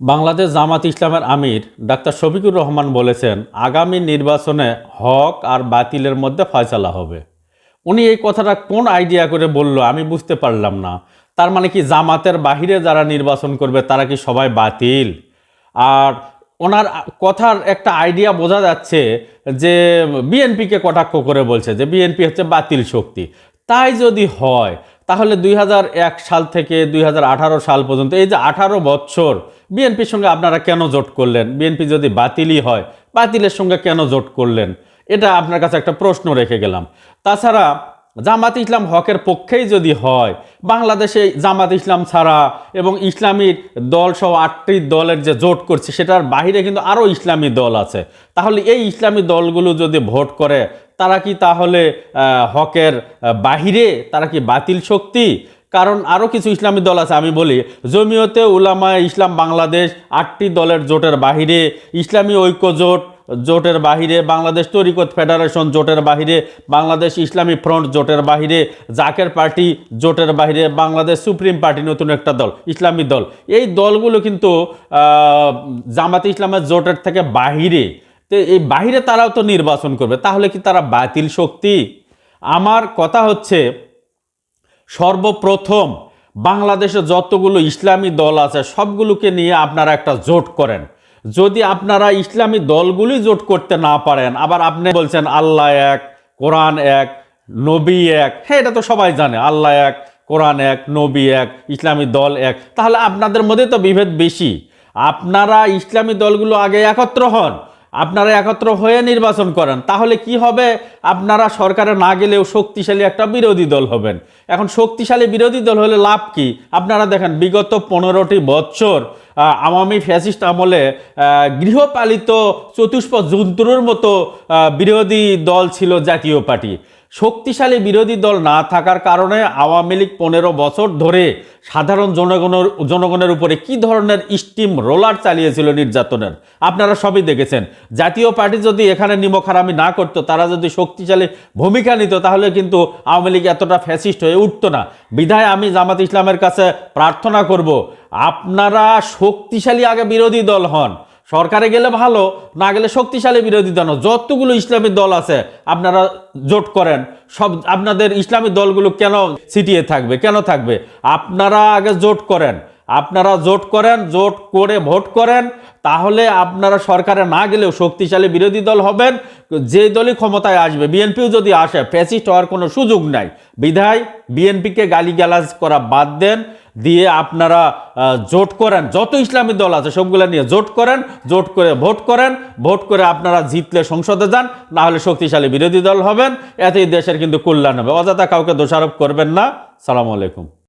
বাংলাদেশ জামাত ইসলামের আমির ডাক্তার শফিকুর রহমান বলেছেন, আগামী নির্বাচনে হক আর বাতিলের মধ্যে ফয়সালা হবে। উনি এই কথাটা কোন আইডিয়া করে বলল আমি বুঝতে পারলাম না। তার মানে কি জামাতের বাহিরে যারা নির্বাচন করবে তারা কি সবাই বাতিল? আর ওনার কথার একটা আইডিয়া বোঝা যাচ্ছে যে বিএনপিকে কটাক্ষ করে বলছে যে বিএনপি হচ্ছে বাতিল শক্তি। তাই যদি হয় তাহলে দুই হাজার এক সাল থেকে দুই হাজার আঠারো সাল পর্যন্ত এই যে আঠারো বছর, বিএনপির সঙ্গে আপনারা কেন জোট করলেন? বিএনপি যদি বাতিলই হয়, বাতিলের সঙ্গে কেন জোট করলেন? এটা আপনার কাছে একটা প্রশ্ন রেখে গেলাম। তাছাড়া জামাত ইসলাম হকের পক্ষেই যদি হয়, বাংলাদেশে জামাত ইসলাম ছাড়া এবং ইসলামী দল সহ আটটি দলের যে জোট করছে, সেটার বাইরে কিন্তু আরও ইসলামী দল আছে। তাহলে এই ইসলামী দলগুলো যদি ভোট করে তারা কি তাহলে হকের বাহিরে? তারা কি বাতিল শক্তি? কারণ আরও কিছু ইসলামী দল আছে, আমি বলি, জমিয়তে উলামায়ে ইসলাম বাংলাদেশ আটটি দলের জোটের বাহিরে, ইসলামী ঐক্য জোট, জোটের বাহিরে, বাংলাদেশ তরিকত ফেডারেশন জোটের বাহিরে, বাংলাদেশ ইসলামী ফ্রন্ট জোটের বাহিরে, জাকের পার্টি জোটের বাহিরে, বাংলাদেশ সুপ্রিম পার্টি নতুন একটা দল, ইসলামী দল। এই দলগুলো কিন্তু জামাত ইসলামের জোটের থেকে বাহিরে। তো এই বাহিরে তারাও তো নির্বাচন করবে, তাহলে কি তারা বাতিল শক্তি? আমার কথা হচ্ছে, সর্বপ্রথম বাংলাদেশে যতগুলো ইসলামী দল আছে, সবগুলোকে নিয়ে আপনারা একটা জোট করেন। যদি আপনারা ইসলামী দলগুলি জোট করতে না পারেন, আবার আপনি বলছেন আল্লাহ এক, কোরআন এক, নবী এক হ্যাঁ এটা তো সবাই জানে, আল্লাহ এক, কোরআন এক, নবী এক, ইসলামী দল এক, তাহলে আপনাদের মধ্যে তো বিভেদ বেশি। আপনারা ইসলামী দলগুলো আগে একত্র হন আপনারা একত্র হয়ে নির্বাচন করেন, তাহলে কি হবে? আপনারা সরকারে না গেলেও শক্তিশালী একটা বিরোধী দল হবেন। এখন শক্তিশালী বিরোধী দল হলে লাভ কি? আপনারা দেখেন, বিগত পনেরোটি বছর আওয়ামী ফ্যাসিস্ট আমলে গৃহপালিত চতুষ্প জন্তুর মতো বিরোধী দল ছিল জাতীয় পার্টি। শক্তিশালী বিরোধী দল না থাকার কারণে আওয়ামী লীগ পনেরো বছর ধরে সাধারণ জনগণের জনগণের উপরে কি ধরনের স্টিম রোলার চালিয়েছিল নির্যাতনের? আপনারা সবই দেখেছেন। জাতীয় পার্টি যদি এখানে নিমখারামি না করতো, তারা যদি শক্তিশালী ভূমিকা নিত, তাহলে কিন্তু আওয়ামী লীগ এতটা ফ্যাসিস্ট হয়ে উঠতো না। বিধায় আমি জামাত ইসলামের কাছে প্রার্থনা করব আপনারা শক্তিশালী আগে বিরোধী দল হন। সরকারে গেলে ভালো, না গেলে শক্তিশালী বিরোধী দল যতগুলো ইসলামী দল আছে, আপনারা জোট করেন। সব আপনাদের ইসলামী দলগুলো কেন সিটিয়ে থাকবে, কেন থাকবে? আপনারা আগে জোট করেন। আপনারা জোট করেন, জোট করে ভোট করেন, তাহলে আপনারা সরকারে না গেলেও শক্তিশালী বিরোধী দল হবেন, যে দলই ক্ষমতায় আসবে, বিএনপিও যদি আসে, ফ্যাসিস্ট হওয়ার কোনো সুযোগ নাই। বিধায় বিএনপিকে গালিগালাজ করা বাদ দেন, দিয়ে আপনারা জোট করেন, যত ইসলামী দল আছে সবগুলো নিয়ে জোট করেন, জোট করে ভোট করেন, ভোট করে আপনারা জিতলে সংসদে যান, না হলে শক্তিশালী বিরোধী দল হবেন, এতেই দেশের কিন্তু কল্যাণ হবে। অযথা কাউকে দোষারোপ করবেন না। সালাম আলাইকুম।